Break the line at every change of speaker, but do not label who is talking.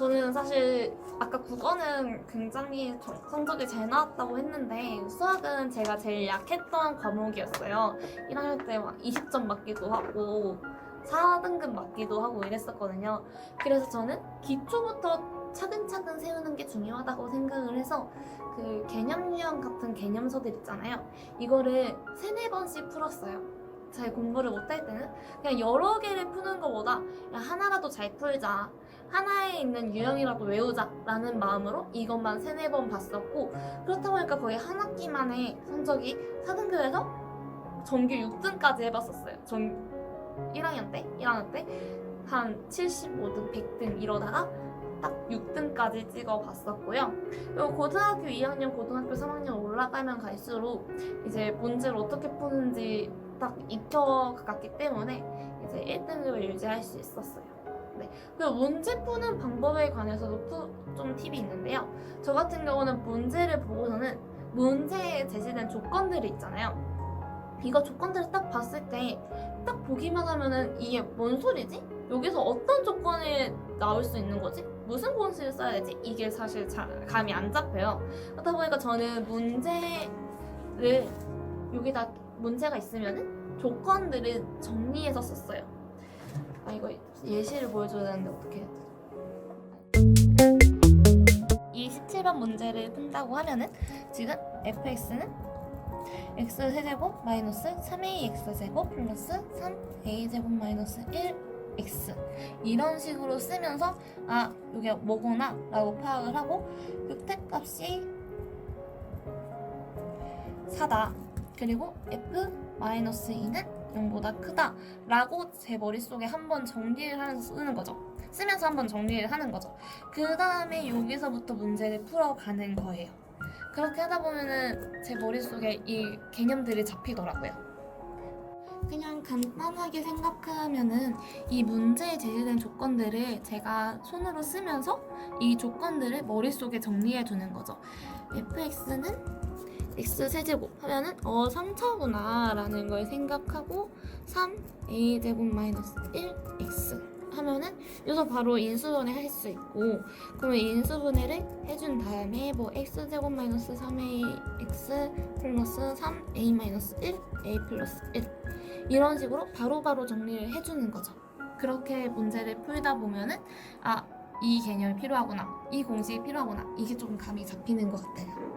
저는 사실 아까 국어는 굉장히 저- 성적이 잘 나왔다고 했는데 수학은 제가 제일 약했던 과목이었어요. 1학년 때 막 20점 맞기도 하고 4등급 맞기도 하고 이랬었거든요. 그래서 저는 기초부터 차근차근 세우는 게 중요하다고 생각을 해서 그 개념 유형 같은 개념서들 있잖아요. 이거를 세네 번씩 풀었어요. 잘 공부를 못할 때는 그냥 여러 개를 푸는 것보다 야, 하나라도 잘 풀자. 하나에 있는 유형이라도 외우자라는 마음으로 이것만 세네 번 봤었고 그렇다 보니까 거의 한 학기 만에 성적이 4등급에서 전교 6등까지 해봤었어요. 전 1학년 때, 1학년 때 한 75등, 100등 이러다가 딱 6등까지 찍어봤었고요. 그리고 고등학교 2학년, 고등학교 3학년 올라가면 갈수록 이제 문제를 어떻게 푸는지 딱 익혀갔기 때문에 이제 1등급을 유지할 수 있었어요. 네. 그리고 문제 푸는 방법에 관해서도 푸- 좀 팁이 있는데요. 저 같은 경우는 문제를 보고서는 문제에 제시된 조건들이 있잖아요. 이거 조건들을 딱 봤을 때 딱 보기만 하면은 이게 뭔 소리지? 여기서 어떤 조건이 나올 수 있는 거지? 무슨 공식을 써야 되지? 이게 사실 잘 감이 안 잡혀요. 그렇다 보니까 저는 문제를 여기다 문제가 있으면은 조건들을 정리해서 썼어요. 아 이거 예시를 보여줘야 되는데 어떻게? 27번 문제를 푼다고 하면은 지금 fx는 x 세제곱 마이너스 3ax 제곱 플러스 3a 제곱 마이너스 1x 이런 식으로 쓰면서 아 이게 뭐구나 라고 파악을 하고 극택값이 4다 그리고 f 마이너스 2는 0보다 크다 라고 제 머릿속에 한번 정리를 하면서 쓰는 거죠. 쓰면서 한번 정리를 하는 거죠. 그 다음에 여기서부터 문제를 풀어가는 거예요. 그렇게 하다 보면은 제 머릿속에 이 개념들이 잡히더라고요. 그냥 간단하게 생각하면은 이 문제에 제시된 조건들을 제가 손으로 쓰면서 이 조건들을 머릿속에 정리해 두는 거죠. Fx는 x 세제곱 하면은 어 3차구나 라는 걸 생각하고 3a 제곱 마이너스 1x 하면은 여기서 바로 인수분해 할 수 있고 그러면 인수분해를 해준 다음에 뭐 x 제곱 마이너스 3ax 플러스 3a 마이너스 1 a 플러스 1 이런 식으로 바로바로 정리를 해주는 거죠. 그렇게 문제를 풀다 보면은 아이 개념이 필요하구나 이 공식이 필요하구나 이게 조금 감이 잡히는 것 같아요